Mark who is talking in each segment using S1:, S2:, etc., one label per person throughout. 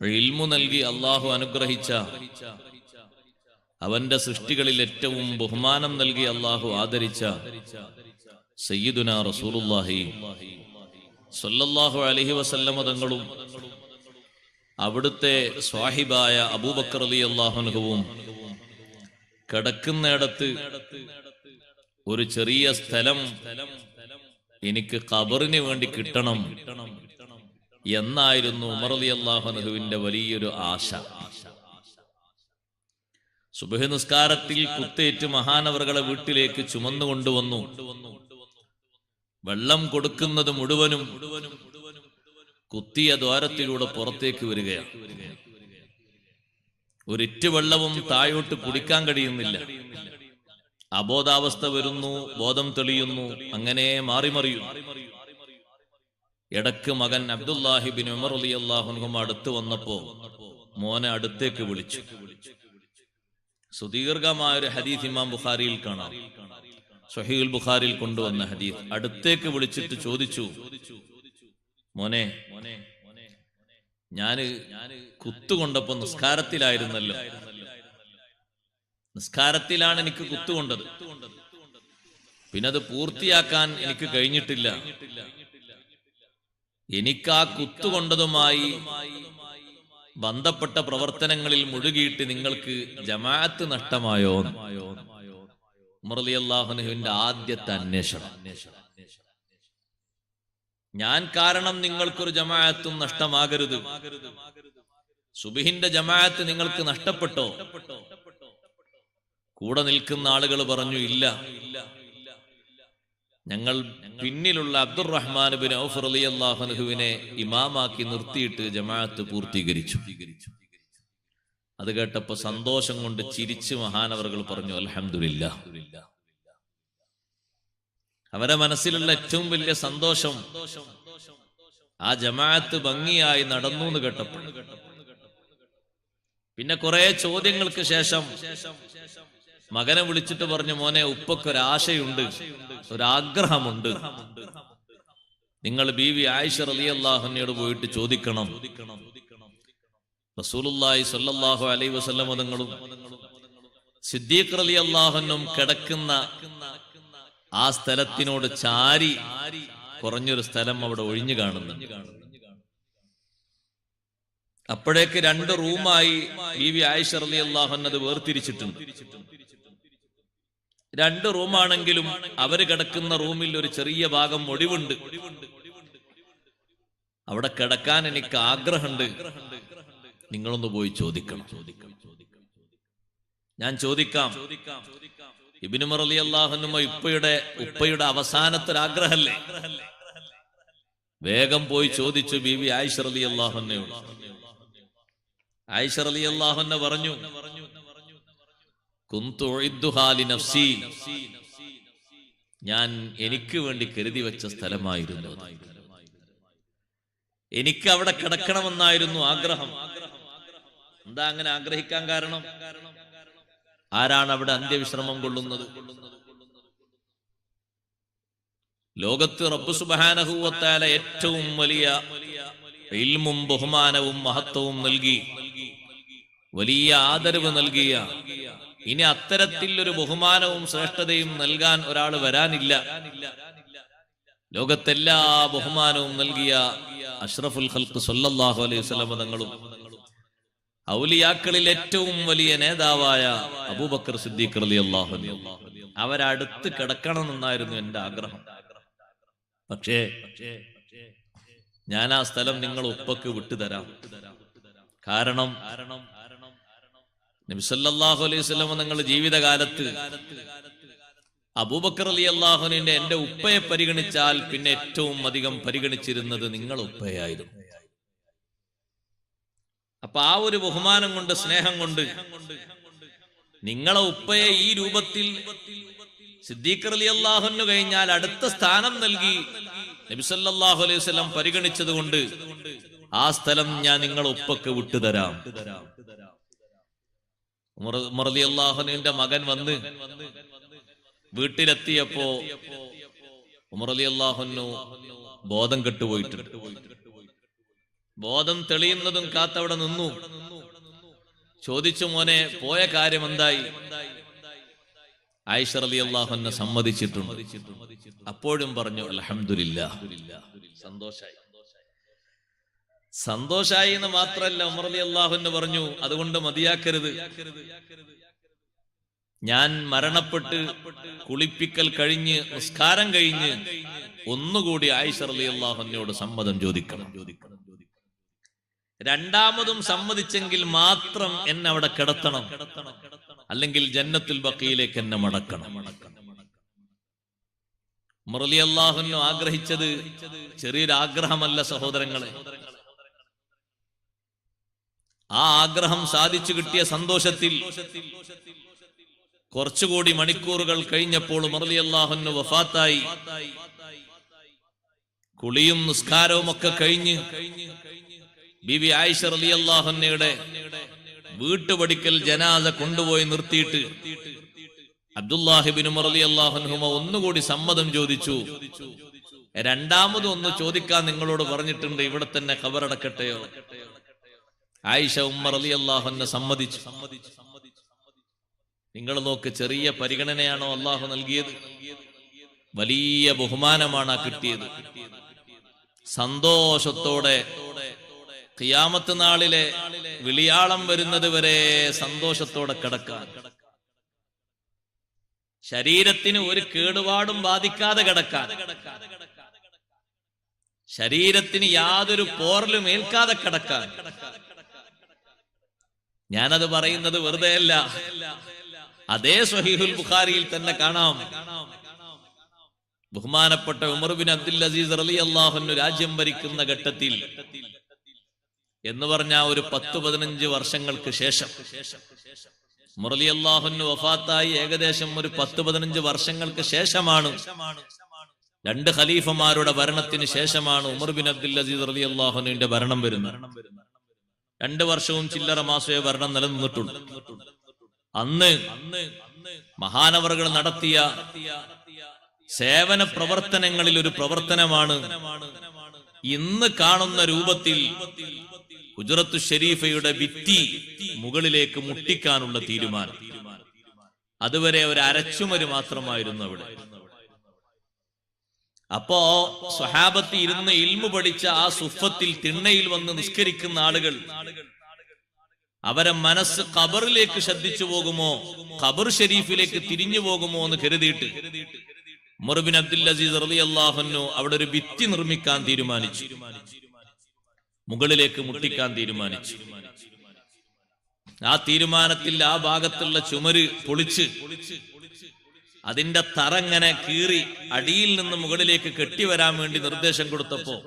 S1: ഇൽമു നൽകി അള്ളാഹു അനുഗ്രഹിച്ച അവന്റെ സൃഷ്ടികളിൽ ഏറ്റവും ബഹുമാനം നൽകി അള്ളാഹു ആദരിച്ച സയ്യിദുന റസൂലുല്ലാഹി സല്ലല്ലാഹു അലൈഹി വസല്ലമ തങ്ങളും അവിടുത്തെ സ്വാഹിബായ അബൂബക്കർ അലി അള്ളാഹുനുഹവും കിടക്കുന്നിടത്ത് ഒരു ചെറിയ സ്ഥലം എനിക്ക് ഖബറിന് വേണ്ടി കിട്ടണം എന്നായിരുന്നു ഉമർ അലി അള്ളാഹുനഹുവിന്റെ വലിയൊരു ആശ. സുബഹ നിസ്കാരത്തിൽ കുത്തേറ്റ് മഹാനവറുകളെ വീട്ടിലേക്ക് ചുമന്നു കൊണ്ടുവന്നു. വെള്ളം കൊടുക്കുന്നത് മുഴുവനും കുത്തിയ ദ്വാരത്തിലൂടെ പുറത്തേക്ക് വരികയാണ്. ഒരിറ്റ് വെള്ളവും താഴോട്ട് കുടിക്കാൻ കഴിയുന്നില്ല. അബോധാവസ്ഥ വരുന്നു ബോധം തെളിയുന്നു അങ്ങനെ മാറി മറിയും ഇടയ്ക്ക് മകൻ അബ്ദുല്ലാഹിബിൻ ഉമർ അലി അള്ളാഹുനും അടുത്ത് വന്നപ്പോ മോനെ അടുത്തേക്ക് വിളിച്ചു. സുദീർഘമായ ഒരു ഹദീസ് ഇമാം ബുഖാരിയിൽ കാണാം. സുഹീൽ ബുഖാരിയിൽ കൊണ്ടുവന്ന ഹദീസ്. അടുത്തേക്ക് വിളിച്ചിട്ട് ചോദിച്ചു മോനെ ഞാൻ കുത്തുകൊണ്ടപ്പോ നിസ്കാരത്തിലായിരുന്നല്ലോ. നിസ്കാരത്തിലാണ് എനിക്ക് കുത്തുകൊണ്ടത്. പിന്നെ അത് പൂർത്തിയാക്കാൻ എനിക്ക് കഴിഞ്ഞിട്ടില്ല. എനിക്ക് കുത്തുകൊണ്ടതുമായി ബന്ധപ്പെട്ട പ്രവർത്തനങ്ങളിൽ മുഴുകിയിട്ട് നിങ്ങൾക്ക് ജമാഅത്ത് നഷ്ടമായോ? അള്ളാഹുനുവിന്റെ ആദ്യത്തെ അന്വേഷണം. ഞാൻ കാരണം നിങ്ങൾക്കൊരു ജമാഅത്തും നഷ്ടമാകരുത്. സുബിഹിന്റെ ജമാഅത്ത് നിങ്ങൾക്ക് നഷ്ടപ്പെട്ടോ? കൂടെ നിൽക്കുന്ന ആളുകൾ പറഞ്ഞു ഇല്ല. ഞങ്ങൾ പിന്നിലുള്ള അബ്ദുറഹ്മാൻ ബിൻ ഔഫർ അലി അള്ളാഹുനുഹുവിനെ ഇമാമാക്കി നിർത്തിയിട്ട് ജമാഅത്ത് പൂർത്തീകരിച്ചു. അത് കേട്ടപ്പോ സന്തോഷം കൊണ്ട് ചിരിച്ച് മഹാനവറുകൾ പറഞ്ഞു അലഹമില്ല അവരെ മനസ്സിലുള്ള ഏറ്റവും വലിയ സന്തോഷം ആ ജമാഅത്ത് ഭംഗിയായി നടന്നു എന്ന് കേട്ടപ്പോൾ. പിന്നെ കുറെ ചോദ്യങ്ങൾക്ക് ശേഷം മകനെ വിളിച്ചിട്ട് പറഞ്ഞു മോനെ ഉപ്പക്കൊരാശയുണ്ട് ഒരാഗ്രഹമുണ്ട്. നിങ്ങൾ ബി വി ആയിഷ അലി അള്ളാഹുനോട് പോയിട്ട് ചോദിക്കണം. റസൂലുള്ളാഹി സ്വല്ലല്ലാഹു അലൈഹി വസല്ലം തങ്ങളും സിദ്ദീഖ് റലി അള്ളാഹുനും കിടക്കുന്ന ആ സ്ഥലത്തിനോട് ചാരി കുറഞ്ഞൊരു സ്ഥലം അവിടെ ഒഴിഞ്ഞു കാണുന്നു. അപ്പോഴേക്ക് രണ്ട് റൂമായി ബി വി ആയിഷ അലി അള്ളാഹുൻ അത് വേർതിരിച്ചിട്ടുണ്ട്. രണ്ട് റൂമാണെങ്കിലും അവർ കിടക്കുന്ന റൂമിൽ ഒരു ചെറിയ ഭാഗം ഒടിവുണ്ട്. അവിടെ കിടക്കാൻ എനിക്ക് ആഗ്രഹമുണ്ട്. നിങ്ങളൊന്ന് പോയി ചോദിക്കണം. ഞാൻ ചോദിക്കാം. ഇബിനുമർ അലി അള്ളാഹുനുമ ഉപ്പയുടെ ഉപ്പയുടെ അവസാനത്തെ ആഗ്രഹല്ലേ വേഗം പോയി ചോദിച്ചു ബീവി ആയിഷർ അലി അള്ളാഹുനയോട് ആയിഷർ അലി അള്ളാഹുന്ന പറഞ്ഞു നഫ്സി. ഞാൻ എനിക്ക് വേണ്ടി കരുതി വെച്ച സ്ഥലമായിരുന്നു എനിക്ക് അവിടെ കിടക്കണമെന്നായിരുന്നു ആഗ്രഹം. എന്താ അങ്ങനെ ആഗ്രഹിക്കാൻ കാരണം? ആരാണ് അവിടെ അന്ത്യവിശ്രമം കൊള്ളുന്നത്? ലോകത്ത് റബ്ബ് സുബാനഹൂവത്താല ഏറ്റവും വലിയ ഇൽമും ബഹുമാനവും മഹത്വവും നൽകി വലിയ ആദരവ് നൽകിയ ഇനി അത്തരത്തിൽ ഒരു ബഹുമാനവും ശ്രേഷ്ഠതയും നൽകാൻ ഒരാൾ വരാനില്ല. ലോകത്തെല്ലാ ബഹുമാനവും നൽകിയ അഷ്റഫുൽ ഖൽക്ക് സല്ലല്ലാഹു അലൈഹി വസല്ലം തങ്ങളും ഔലിയാക്കളിൽ ഏറ്റവും വലിയ നേതാവായ അബൂബക്കർ സിദ്ദീഖ് റളിയല്ലാഹു അൻഹു. അവരടുത്ത് കിടക്കണം എന്നായിരുന്നു എന്റെ ആഗ്രഹം. പക്ഷേ ഞാൻ ആ സ്ഥലം നിങ്ങൾ ഉപ്പക്ക് വിട്ടുതരാം. കാരണം സല്ലല്ലാഹു അലൈഹി വസല്ലം നിങ്ങൾ ജീവിതകാലത്ത് അബൂബക്കർ അലി അള്ളാഹുനിന്റെ എന്റെ ഉപ്പയെ പരിഗണിച്ചാൽ പിന്നെ ഏറ്റവും അധികം പരിഗണിച്ചിരുന്നത് നിങ്ങൾ ഉപ്പയായിരുന്നു. അപ്പൊ ആ ഒരു ബഹുമാനം കൊണ്ട് സ്നേഹം കൊണ്ട് നിങ്ങളെ ഉപ്പയെ ഈ രൂപത്തിൽ സിദ്ദീഖർ അലി അള്ളാഹുനു കഴിഞ്ഞാൽ അടുത്ത സ്ഥാനം നൽകി നബിസല്ലാഹു അലൈഹി സ്വലം പരിഗണിച്ചത് കൊണ്ട് ആ സ്ഥലം ഞാൻ നിങ്ങളെ ഉപ്പക്ക് വിട്ടുതരാം. അള്ളാഹുനുവിന്റെ മകൻ വന്ന് വീട്ടിലെത്തിയപ്പോ ഉമർ അലി അള്ളാഹുനു ബോധം കെട്ടുപോയിട്ടുണ്ട് ബോധം തെളിയുന്നതും കാത്തവിടെ നിന്നു. ചോദിച്ചു മോനെ പോയ കാര്യം എന്തായി? ആയിഷ അലി അള്ളാഹുനെ സമ്മതിച്ചിട്ടുണ്ട്. അപ്പോഴും പറഞ്ഞു അലഹമില്ല സന്തോഷായി. സന്തോഷായി എന്ന് മാത്രല്ല ഉമർ അലി അള്ളാഹുന്ന് പറഞ്ഞു അതുകൊണ്ട് മതിയാക്കരുത്. ഞാൻ മരണപ്പെട്ട് കുളിപ്പിക്കൽ കഴിഞ്ഞ് നിസ്കാരം കഴിഞ്ഞ് ഒന്നുകൂടി ആയിഷ അലി അള്ളാഹുനോട് സമ്മതം ചോദിക്കണം. രണ്ടാമതും സമ്മതിച്ചെങ്കിൽ മാത്രം എന്നെ അവിടെ കിടത്തണം. അല്ലെങ്കിൽ ജന്നത്തിൽ ബക്കയിലേക്ക് എന്നെ മടക്കണം. മുറലി അള്ളാഹുനു ആഗ്രഹിച്ചത് ചെറിയൊരു ആഗ്രഹമല്ല സഹോദരങ്ങളെ. ആ ആഗ്രഹം സാധിച്ചു കിട്ടിയ സന്തോഷത്തിൽ കുറച്ചുകൂടി മണിക്കൂറുകൾ കഴിഞ്ഞപ്പോൾ മുറലി അള്ളാഹുന് വഫാത്തായി. കുളിയും നിസ്കാരവും ഒക്കെ കഴിഞ്ഞ് ബിബി ആയിഷ അലി അള്ളാഹുന്നയുടെ വീട്ടുപടിക്കൽ ജനാസ കൊണ്ടുപോയി നിർത്തിയിട്ട് അബ്ദുല്ലാഹിബിൻ മുറലി അള്ളാഹുഹുമ ഒന്നുകൂടി സമ്മതം ചോദിച്ചു. രണ്ടാമതും ഒന്ന് ചോദിക്കാൻ നിങ്ങളോട് പറഞ്ഞിട്ടുണ്ട് ഇവിടെ തന്നെ ഖബറടക്കട്ടെയോ? ആയിഷ ഉമ്മർ അലി അള്ളാഹുന്നെ സമ്മതിച്ചു. നിങ്ങൾ നോക്ക് ചെറിയ പരിഗണനയാണോ അള്ളാഹു നൽകിയത്? വലിയ ബഹുമാനമാണ് കിട്ടിയത്. സന്തോഷത്തോടെ ഖിയാമത്ത് നാളിലെ വിളിയാളം വരുന്നത് വരെ സന്തോഷത്തോടെ കിടക്കാൻ. ശരീരത്തിന് ഒരു കേടുപാടും ബാധിക്കാതെ കിടക്കാൻ. ശരീരത്തിന് യാതൊരു പോറലും ഏൽക്കാതെ കിടക്കാൻ. ഞാനത് പറയുന്നത് വെറുതെ അല്ല അതേ സ്വഹീഹുൽ ബുഖാരിയിൽ തന്നെ കാണാം. ബഹുമാനപ്പെട്ട ഉമർ ബിൻ അബ്ദുൽ അസീസ് അലി അള്ളാഹുന്നു രാജ്യം ഭരിക്കുന്ന ഘട്ടത്തിൽ എന്ന് പറഞ്ഞ ഒരു പത്ത് പതിനഞ്ച് വർഷങ്ങൾക്ക് ശേഷം മുറലി അള്ളാഹുന്നു വഫാത്തായി ഏകദേശം ഒരു പത്ത് പതിനഞ്ച് വർഷങ്ങൾക്ക് ശേഷമാണ് രണ്ട് ഖലീഫമാരുടെ ഭരണത്തിന് ശേഷമാണ് ഉമർ ബിൻ അബ്ദുൽ അസീസ് അലി അള്ളാഹുനുവിന്റെ ഭരണം വരുന്നത്. രണ്ട് വർഷവും ചില്ലറ മാസമേ ഭരണം നിലനിന്നിട്ടുണ്ട്. അന്ന് മഹാനവറുകൾ നടത്തിയ സേവന പ്രവർത്തനങ്ങളിൽ ഒരു പ്രവർത്തനമാണ് ഇന്ന് കാണുന്ന രൂപത്തിൽ ഗുജറത്ത് ഷെരീഫയുടെ ഭിത്തി മുകളിലേക്ക് മുട്ടിക്കാനുള്ള തീരുമാനം. അതുവരെ ഒരു അരച്ചുമര് മാത്രമായിരുന്നു അവിടെ. അപ്പോ സ്വഹാബത്ത് ഇരുന്ന് ഇൽമു പഠിച്ച ആ സുഫത്തിൽ തിണ്ണയിൽ വന്ന് നിസ്കരിക്കുന്ന ആളുകൾ. അവരെ മനസ്സ് ഖബറിലേക്ക് ശ്രദ്ധിച്ചു പോകുമോ? ഖബർ ഷെരീഫിലേക്ക് തിരിഞ്ഞു പോകുമോ എന്ന് കരുതിയിട്ട് മുറബിൻ അബ്ദുൽ അസീസ് റലി അള്ളാഹുനു അവിടെ ഒരു ഭിത്തി നിർമ്മിക്കാൻ തീരുമാനിച്ചു. മുകളിലേക്ക് മുട്ടിക്കാൻ തീരുമാനിച്ചു. ആ തീരുമാനത്തിൽ ആ ഭാഗത്തുള്ള ചുമര് പൊളിച്ച് അതിന്റെ തറങ്ങനെ കീറി അടിയിൽ നിന്ന് മുകളിലേക്ക് കെട്ടിവരാൻ വേണ്ടി നിർദ്ദേശം കൊടുത്തപ്പോ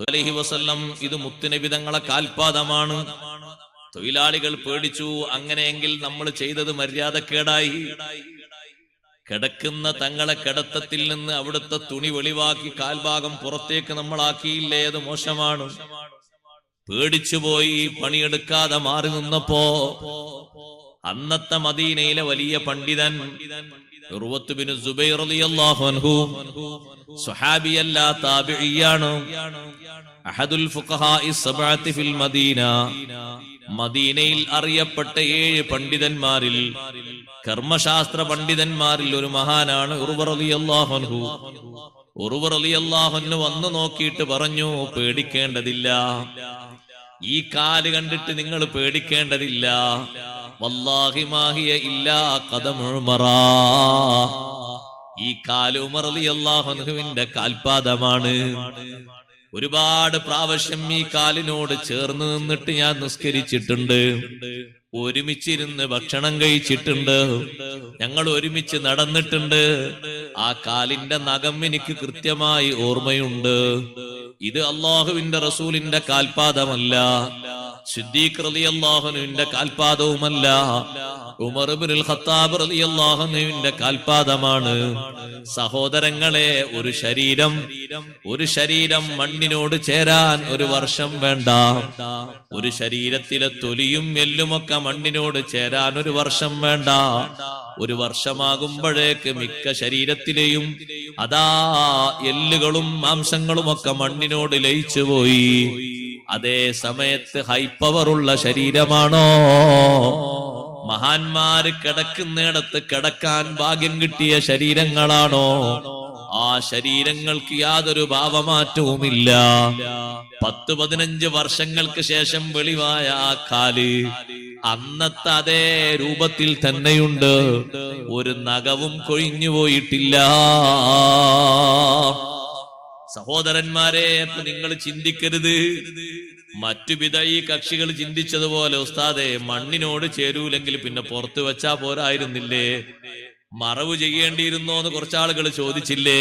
S1: തൊലഹി വസല്ലം ഇത് മുത്തുനബിതങ്ങളെ കാൽപാദമാണ്. തൊഴിലാളികൾ പേടിച്ചു അങ്ങനെയെങ്കിൽ നമ്മൾ ചെയ്തത് മര്യാദക്കേടായി. കിടക്കുന്ന തങ്ങളെ കിടത്തത്തിൽ നിന്ന് അവിടുത്തെ തുണി വെളിവാക്കി കാൽഭാഗം പുറത്തേക്ക് നമ്മളാക്കിയില്ലേ അത് മോശമാണ്. പേടിച്ചുപോയി പണിയെടുക്കാതെ മാറി നിന്നപ്പോ അന്നത്തെ മദീനയിലെ വലിയ പണ്ഡിതൻ അഹദുൽ ഫിൽ മദീന. മദീനയിൽ അറിയപ്പെട്ട ഏഴ് പണ്ഡിതന്മാരിൽ കർമ്മശാസ്ത്ര പണ്ഡിതന്മാരിൽ ഒരു മഹാനാണ് റളിയല്ലാഹു അൻഹു വന്നു നോക്കിയിട്ട് പറഞ്ഞു പേടിക്കേണ്ടതില്ല. ഈ കാൽ കണ്ടിട്ട് നിങ്ങൾ പേടിക്കേണ്ടതില്ല. വല്ലാഹി മാഹിയ ഇല്ലാ കഥമുഴുമറാ ഈ കാൽ ഉമർ അലി അള്ളാഹുവിന്റെ കാൽപാദമാണ്. ഒരുപാട് പ്രാവശ്യം ഈ കാലിനോട് ചേർന്ന് നിന്നിട്ട് ഞാൻ നിസ്കരിച്ചിട്ടുണ്ട്. ഒരുമിച്ചിരുന്ന് ഭക്ഷണം കഴിച്ചിട്ടുണ്ട്. ഞങ്ങൾ ഒരുമിച്ച് നടന്നിട്ടുണ്ട്. ആ കാലിന്റെ നഖം എനിക്ക് കൃത്യമായി ഓർമ്മയുണ്ട്. ഇത് അള്ളാഹുവിന്റെ റസൂലിന്റെ കാൽപാദമല്ല. സിദ്ദീഖ് കാൽപാദവുമല്ല ഉമർ ഇബ്നുൽ ഖത്താബ് റളിയല്ലാഹുവിന്റെ കാൽപാദമാണ്. സഹോദരങ്ങളെ ഒരു ശരീരം ഒരു ശരീരം മണ്ണിനോട് ചേരാൻ ഒരു വർഷം വേണ്ട. ഒരു ശരീരത്തിലെ തൊലിയും എല്ലുമൊക്കെ മണ്ണിനോട് ചേരാൻ ഒരു വർഷം വേണ്ട. ഒരു വർഷമാകുമ്പോഴേക്ക് മിക്ക ശരീരത്തിലെയും അതാ എല്ലുകളും മാംസങ്ങളും ഒക്കെ മണ്ണിനോട് ലയിച്ചു പോയി അതേ സമയത്ത് പവറുള്ള ശരീരമാണോ? മഹാന്മാര് കിടക്കുന്നിടത്ത് കിടക്കാൻ ഭാഗ്യം കിട്ടിയ ശരീരങ്ങളാണോ? ആ ശരീരങ്ങൾക്ക് യാതൊരു ഭാവമാറ്റവുമില്ല. പത്ത് പതിനഞ്ച് വർഷങ്ങൾക്ക് ശേഷം വെളിവായ ആ കാൽ അന്നത്തെ അതേ രൂപത്തിൽ തന്നെയുണ്ട്. ഒരു നഖവും കൊഴിഞ്ഞു പോയിട്ടില്ല. സഹോദരന്മാരെ അപ്പൊ നിങ്ങൾ ചിന്തിക്കരുത്. മറ്റു വിധ ഈ കക്ഷികൾ ചിന്തിച്ചതുപോലെ ഉസ്താദെ മണ്ണിനോട് ചേരൂലെങ്കിൽ പിന്നെ പുറത്തു വെച്ചാ പോരായിരുന്നില്ലേ? മറവ് ചെയ്യേണ്ടിയിരുന്നോ എന്ന് കുറച്ചാളുകൾ ചോദിച്ചില്ലേ?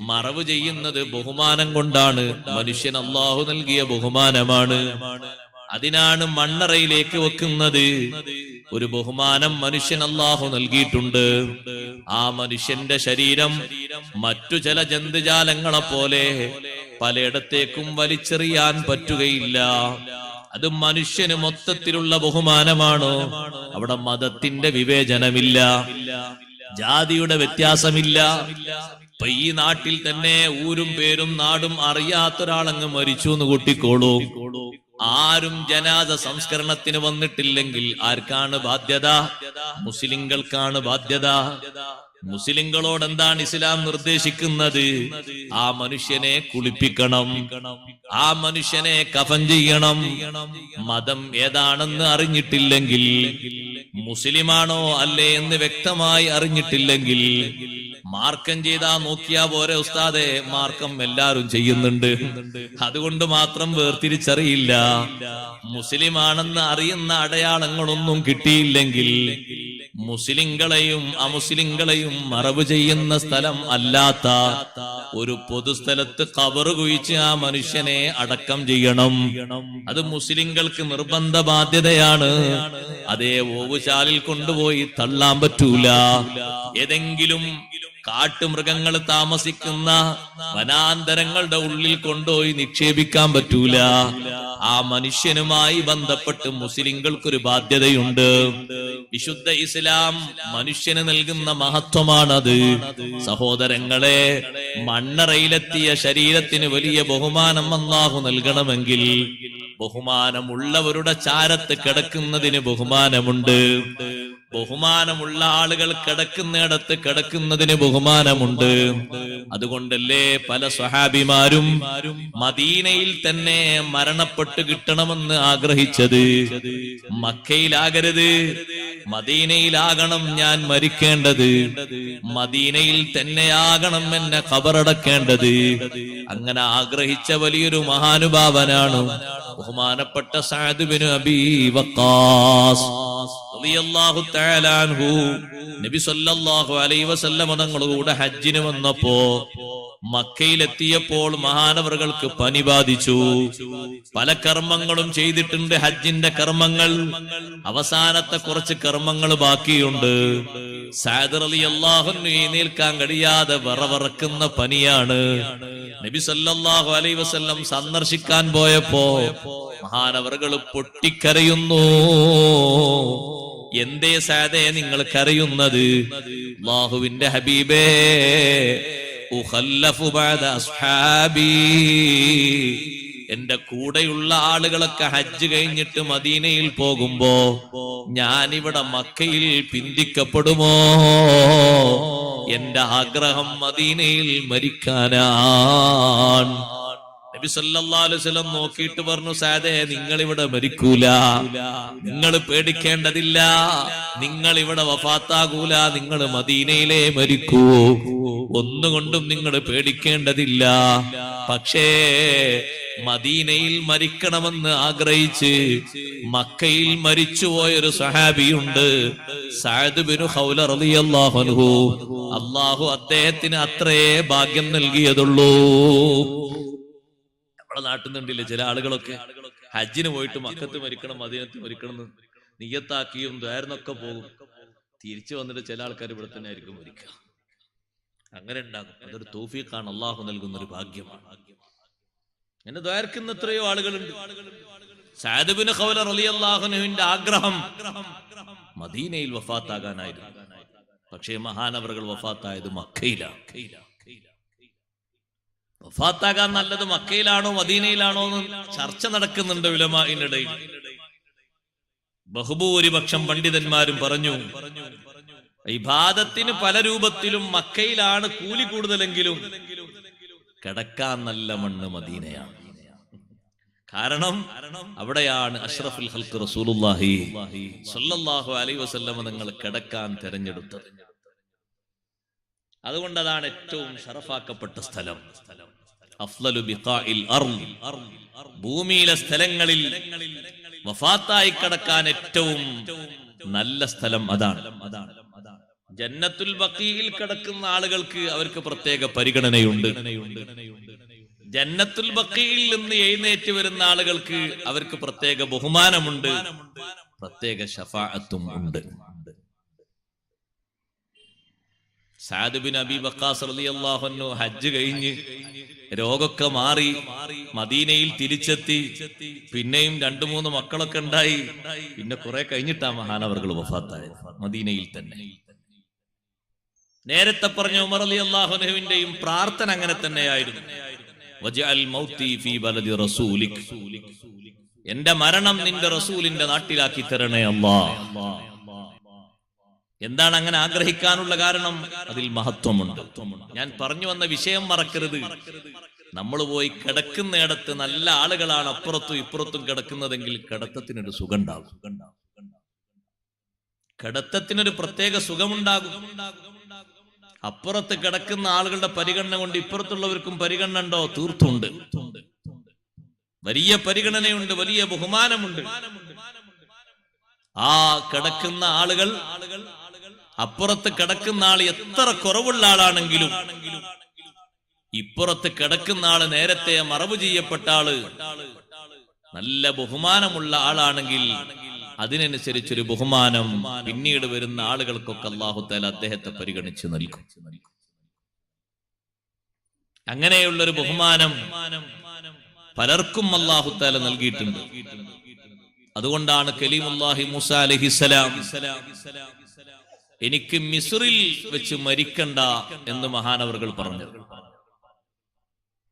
S1: മറവ് ചെയ്യുന്നത് ബഹുമാനം കൊണ്ടാണ്. മനുഷ്യൻ അള്ളാഹു നൽകിയ ബഹുമാനമാണ്. അതിനാണ് മണ്ണറയിലേക്ക് വെക്കുന്നത്. ഒരു ബഹുമാനം മനുഷ്യൻ അള്ളാഹു നൽകിയിട്ടുണ്ട്. ആ മനുഷ്യന്റെ ശരീരം മറ്റു ചില ജന്തുജാലങ്ങളെ പോലെ പലയിടത്തേക്കും വലിച്ചെറിയാൻ പറ്റുകയില്ല. അത് മനുഷ്യന് മൊത്തത്തിലുള്ള ബഹുമാനമാണ്. അവിടെ മതത്തിന്റെ വിവേചനമില്ല. ജാതിയുടെ വ്യത്യാസമില്ല. ഇപ്പൊ ഈ നാട്ടിൽ തന്നെ ഊരും പേരും നാടും അറിയാത്തൊരാളങ്ങ് മരിച്ചു എന്ന് കൂട്ടിക്കോളൂ. ആരും ജനാദ സംസ്കരണത്തിന് വന്നിട്ടില്ലെങ്കിൽ ആർക്കാണ് ബാധ്യത? മുസ്ലിങ്ങൾക്കാണ് ബാധ്യത. മുസ്ലിങ്ങളോട് എന്താണ് ഇസ്ലാം നിർദ്ദേശിക്കുന്നത്? ആ മനുഷ്യനെ കുളിപ്പിക്കണം. ആ മനുഷ്യനെ കഫൻ ചെയ്യണം. മതം ഏതാണെന്ന് അറിഞ്ഞിട്ടില്ലെങ്കിൽ മുസ്ലിമാണോ അല്ലേ എന്ന് വ്യക്തമായി അറിഞ്ഞിട്ടില്ലെങ്കിൽ മാർക്കം ചെയ്താ നോക്കിയാ പോരെ ഉസ്താദെ മാർക്കം എല്ലാരും ചെയ്യുന്നുണ്ട്. അതുകൊണ്ട് മാത്രം വേർതിരിച്ചറിയില്ല. മുസ്ലിമാണെന്ന് അറിയുന്ന അടയാളങ്ങളൊന്നും കിട്ടിയില്ലെങ്കിൽ മുസ്ലിങ്ങളെയും അമുസ്ലിങ്ങളെയും മറവ് ചെയ്യുന്ന സ്ഥലം അല്ലാത്ത ഒരു പൊതുസ്ഥലത്ത് കബറ് കുഴിച്ച് ആ മനുഷ്യനെ അടക്കം ചെയ്യണം. അത് മുസ്ലിങ്ങൾക്ക് നിർബന്ധ ബാധ്യതയാണ്. അതേ ഓവുചാലിൽ കൊണ്ടുപോയി തള്ളാൻ പറ്റൂല. ഏതെങ്കിലും കാട്ടുമൃഗങ്ങൾ താമസിക്കുന്ന വനാന്തരങ്ങളുടെ ഉള്ളിൽ കൊണ്ടുപോയി നിക്ഷേപിക്കാൻ പറ്റൂല. ആ മനുഷ്യനുമായി ബന്ധപ്പെട്ട് മുസ്ലിങ്ങൾക്കൊരു ബാധ്യതയുണ്ട്. വിശുദ്ധ ഇസ്ലാം മനുഷ്യന് നൽകുന്ന മഹത്വമാണത്. സഹോദരങ്ങളെ മണ്ണറയിലെത്തിയ ശരീരത്തിന് വലിയ ബഹുമാനം അള്ളാഹു നൽകണമെങ്കിൽ ബഹുമാനമുള്ളവരുടെ ചാരത്ത് കിടക്കുന്നതിന് ബഹുമാനമുണ്ട്. ബഹുമാനമുള്ള ആളുകൾ കിടക്കുന്നിടത്ത് കിടക്കുന്നതിന് ബഹുമാനമുണ്ട്. അതുകൊണ്ടല്ലേ പല സ്വഹാബിമാരും മദീനയിൽ തന്നെ മരണപ്പെട്ട് കിട്ടണമെന്ന് ആഗ്രഹിച്ചത്. മക്കയിലാകരുത്. മദീനയിലാകണം ഞാൻ മരിക്കേണ്ടത്. മദീനയിൽ തന്നെയാകണം എന്നെ ഖബറടക്കേണ്ടത്. അങ്ങനെ ആഗ്രഹിച്ച വലിയൊരു മഹാനുഭാവനാണ് ബഹുമാനപ്പെട്ട സാദുബിനു അബീ വക്കാസ്. റളിയല്ലാഹു തആല അൻഹു. നബി സല്ലല്ലാഹു അലൈഹി വസല്ലം തങ്ങളുടെ ഹജ്ജിന് വന്നപ്പോ മക്കയിലെത്തിയപ്പോൾ മഹാനവറുകൾക്ക് പനി ബാധിച്ചു. പല കർമ്മങ്ങളും ചെയ്തിട്ടുണ്ട് ഹജ്ജിന്റെ കർമ്മങ്ങൾ. അവസാനത്തെ കുറച്ച് കർമ്മങ്ങൾ ബാക്കിയുണ്ട്. സാദർ അലി അള്ളാഹു എഴുന്നേൽക്കാൻ കഴിയാതെ വിറവിറക്കുന്ന പനിയാണ്. നബി സല്ലല്ലാഹു അലൈഹി വസല്ലം സന്ദർശിക്കാൻ പോയപ്പോ മഹാനവറുകൾ പൊട്ടിക്കരയുന്നു. എന്തേ സാദേ നിങ്ങൾ കരയുന്നത് അള്ളാഹുവിന്റെ ഹബീബേ എന്റെ കൂടെയുള്ള ആളുകളൊക്കെ ഹജ്ജ് കഴിഞ്ഞിട്ട് മദീനയിൽ പോകുമ്പോ ഞാനിവിടെ മക്കയിൽ പിന്തിക്കപ്പെടുമോ? എന്റെ ആഗ്രഹം മദീനയിൽ മരിക്കാനാണ്. നബി വസല്ലം നോക്കിയിട്ട് പറഞ്ഞു സാദേ നിങ്ങൾ ഇവിടെ മരിക്കൂല. നിങ്ങൾ പേടിക്കേണ്ടതില്ല. നിങ്ങൾ ഇവിടെ വഫാത്താകൂല. നിങ്ങൾ മദീനയിലെ മരിക്കൂ. ഒന്നുകൊണ്ടും നിങ്ങൾ പേടിക്കേണ്ടതില്ല. പക്ഷേ മദീനയിൽ മരിക്കണമെന്ന് ആഗ്രഹിച്ച് മക്കയിൽ മരിച്ചുപോയൊരു സഹാബിയുണ്ട്. സഅദ് ബിനു ഹൗല റളിയല്ലാഹു അൻഹു. അള്ളാഹു അദ്ദേഹത്തിന് അത്രേ ഭാഗ്യം നൽകിയതുള്ളൂ. നമ്മുടെ നാട്ടിൽ ചില ആളുകളൊക്കെ? ഹജ്ജിന് പോയിട്ട് മക്കത്ത് മരിക്കണം മദീനത്ത് മരിക്കണം എന്ന് നിയത്താക്കിയും ദ്വാരന്നൊക്കെ പോകും. തിരിച്ചു വന്നിട്ട് ചില ആൾക്കാർ ഇവിടെ തന്നെ ആയിരിക്കും മരിക്കുക. അങ്ങനെ ഉണ്ടാകും. അതൊരു തോഫീഖാണ്. അള്ളാഹു നൽകുന്ന ഒരു ഭാഗ്യമാണ്. എന്നെ ദ്വാരക്കുന്ന എത്രയോ ആളുകളുണ്ട്. സാദബിന് ഖൗല അള്ളാഹുനുവിന്റെ ആഗ്രഹം മദീനയിൽ വഫാത്താകാനായിരുന്നു. പക്ഷേ മഹാനവറുകൾ വഫാത്തായത് മക്കയിലാണ്. വഫാത്താകാൻ നല്ലത് മക്കയിലാണോ മദീനയിലാണോ എന്ന് ചർച്ച നടക്കുന്നുണ്ട് ഉലമായിനിടയിൽ ബഹുഭൂരിപക്ഷം പണ്ഡിതന്മാരും പറഞ്ഞു ഇബാദത്തിന് പല രൂപത്തിലും മക്കയിലാണ് കൂലി കൂടുതലെങ്കിലും കിടക്കാൻ നല്ല മണ്ണ് മദീനയാണ്. കാരണം അവിടെയാണ് അഷ്റഫുൽ ഹൽക്ക് റസൂലുള്ളാഹി സ്വല്ലല്ലാഹു അലൈഹി വസല്ലം നിങ്ങൾ കിടക്കാൻ തെരഞ്ഞെടുത്തത്. അതുകൊണ്ട് അതാണ് ഏറ്റവും ഷറഫാക്കപ്പെട്ട സ്ഥലം. ഭൂമിയിലെ സ്ഥലങ്ങളിൽ വഫാത്തായി കടക്കാൻ ഏറ്റവും നല്ല സ്ഥലം അതാണ്. ജന്നത്തുൽ ബക്കീയിൽ കിടക്കുന്ന ആളുകൾക്ക് അവർക്ക് പ്രത്യേക പരിഗണനയുണ്ട്. ജന്നത്തുൽ ബക്കിയിൽ നിന്ന് എഴുന്നേറ്റ് വരുന്ന ആളുകൾക്ക് അവർക്ക് പ്രത്യേക ബഹുമാനമുണ്ട്. പ്രത്യേക ഷഫാഅത്തും ഉണ്ട്. സാദ് ബിൻ അബി ബക്കാസ് റളിയല്ലാഹു ഹജ്ജ് കഴിഞ്ഞ് രോഗമൊക്കെ മാറി മദീനയിൽ തിരിച്ചെത്തി. പിന്നെയും രണ്ടു മൂന്ന് മക്കളൊക്കെ ഉണ്ടായി. പിന്നെ കുറെ കഴിഞ്ഞിട്ടാ മഹാനവർകൾ വഫാത്തായത്. മദീനയിൽ തന്നെ. നേരത്തെ പറഞ്ഞ ഉമർ അലി അള്ളാഹുനഹുവിന്റെയും പ്രാർത്ഥന അങ്ങനെ തന്നെയായിരുന്നു. എന്റെ മരണം നിന്റെ റസൂലിന്റെ നാട്ടിലാക്കി തരണേ അല്ലാ എന്താണ് അങ്ങനെ ആഗ്രഹിക്കാനുള്ള കാരണം? അതിൽ മഹത്വമുണ്ട്. ഞാൻ പറഞ്ഞു വന്ന വിഷയം മറക്കരുത്. നമ്മൾ പോയി കിടക്കുന്നിടത്ത് നല്ല ആളുകളാണ് അപ്പുറത്തും ഇപ്പുറത്തും കിടക്കുന്നതെങ്കിൽ കിടത്തത്തിനൊരു സുഖമുണ്ടാകും. കിടത്തത്തിനൊരു പ്രത്യേക സുഖമുണ്ടാകും. അപ്പുറത്ത് കിടക്കുന്ന ആളുകളുടെ പരിഗണന കൊണ്ട് ഇപ്പുറത്തുള്ളവർക്കും പരിഗണന ഉണ്ടോ? തീർത്തുണ്ട്. വലിയ പരിഗണനയുണ്ട് വലിയ ബഹുമാനമുണ്ട്. ആ കിടക്കുന്ന ആളുകൾ അപ്പുറത്ത് കിടക്കുന്ന ആൾ എത്ര കുറവുള്ള ആളാണെങ്കിലും ഇപ്പുറത്ത് കിടക്കുന്ന ആൾ നേരത്തെ മറവ് ചെയ്യപ്പെട്ട ആൾ നല്ല ബഹുമാനമുള്ള ആളാണെങ്കിൽ അതിനനുസരിച്ചൊരു ബഹുമാനം പിന്നീട് വരുന്ന ആളുകൾക്കൊക്കെ അള്ളാഹുത്താൽ അദ്ദേഹത്തെ പരിഗണിച്ച് നൽകും. അങ്ങനെയുള്ള ഒരു ബഹുമാനം പലർക്കും അള്ളാഹുത്താല നൽകിയിട്ടുണ്ട്. അതുകൊണ്ടാണ് കലീമുല്ലാഹി മൂസ അലഹിസലാം എനിക്ക് മിസ്റിൽ വെച്ച് മരിക്കണ്ട എന്ന് മഹാനവറുകൾ പറഞ്ഞു.